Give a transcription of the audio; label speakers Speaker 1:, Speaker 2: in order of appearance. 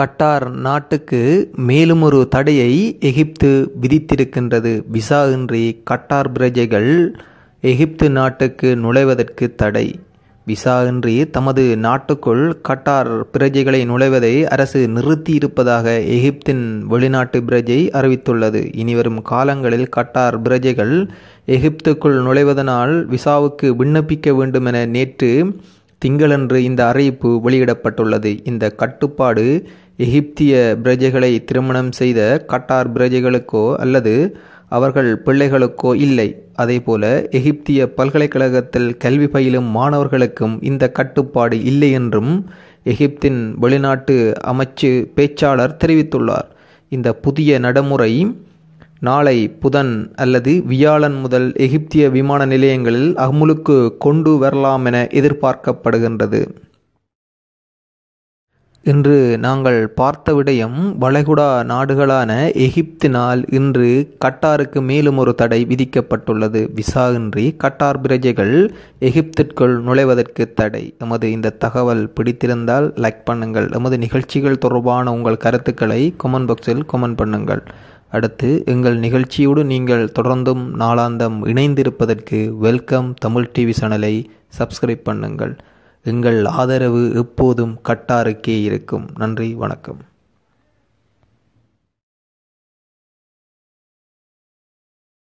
Speaker 1: கட்டார் நாட்டுக்கு மேலும் ஒரு தடையை எகிப்து விதித்திருக்கின்றது. விசா இன்றி கட்டார் பிரஜைகள் எகிப்து நாட்டுக்கு நுழைவதற்கு தடை. விசா இன்றி தமது நாட்டுக்குள் கட்டார் பிரஜைகளை நுழைவதை அரசு நிறுத்தியிருப்பதாக எகிப்தின் வெளிநாட்டு பிரஜை அறிவித்துள்ளது. இனிவரும் காலங்களில் கட்டார் பிரஜைகள் எகிப்துக்குள் நுழைவதனால் விசாவுக்கு விண்ணப்பிக்க வேண்டும் என நேற்று திங்களன்று இந்த அறிவிப்பு வெளியிடப்பட்டுள்ளது. இந்த கட்டுப்பாடு எகிப்திய பிரஜைகளை திருமணம் செய்த கட்டார் பிரஜைகளுக்கோ அல்லது அவர்கள் பிள்ளைகளுக்கோ இல்லை. அதேபோல எகிப்திய பல்கலைக்கழகத்தில் கல்வி பயிலும் மாணவர்களுக்கும் இந்த கட்டுப்பாடு இல்லை என்றும் எகிப்தின் வெளிநாட்டு அமைச்சு பேச்சாளர் தெரிவித்துள்ளார். இந்த புதிய நடைமுறை நாளை புதன் அல்லது வியாழன் முதல் எகிப்திய விமான நிலையங்களில் அமுலுக்கு கொண்டு வரலாம் என எதிர்பார்க்கப்படுகின்றது. இன்று நாங்கள் பார்த்த விடயம் வளைகுடா நாடுகளான எகிப்தினால் இன்று கட்டாருக்கு மேலும் ஒரு தடை விதிக்கப்பட்டுள்ளது. விசா இன்றி கட்டார் பிரஜைகள் எகிப்திற்குள் நுழைவதற்கு தடை. எமது இந்த தகவல் பிடித்திருந்தால் லைக் பண்ணுங்கள். எமது நிகழ்ச்சிகள் தொடர்பான உங்கள் கருத்துக்களை கொமெண்ட் பாக்ஸில் கொமெண்ட் பண்ணுங்கள். அடுத்து எங்கள் நிகழ்ச்சியோடு நீங்கள் தொடர்ந்தும் நாளாந்தம் இணைந்திருப்பதற்கு வெல்கம் தமிழ் டிவி சேனலை சப்ஸ்கிரைப் பண்ணுங்கள். எங்கள் ஆதரவு எப்போதும் கட்டாருக்கே இருக்கும். நன்றி வணக்கம்.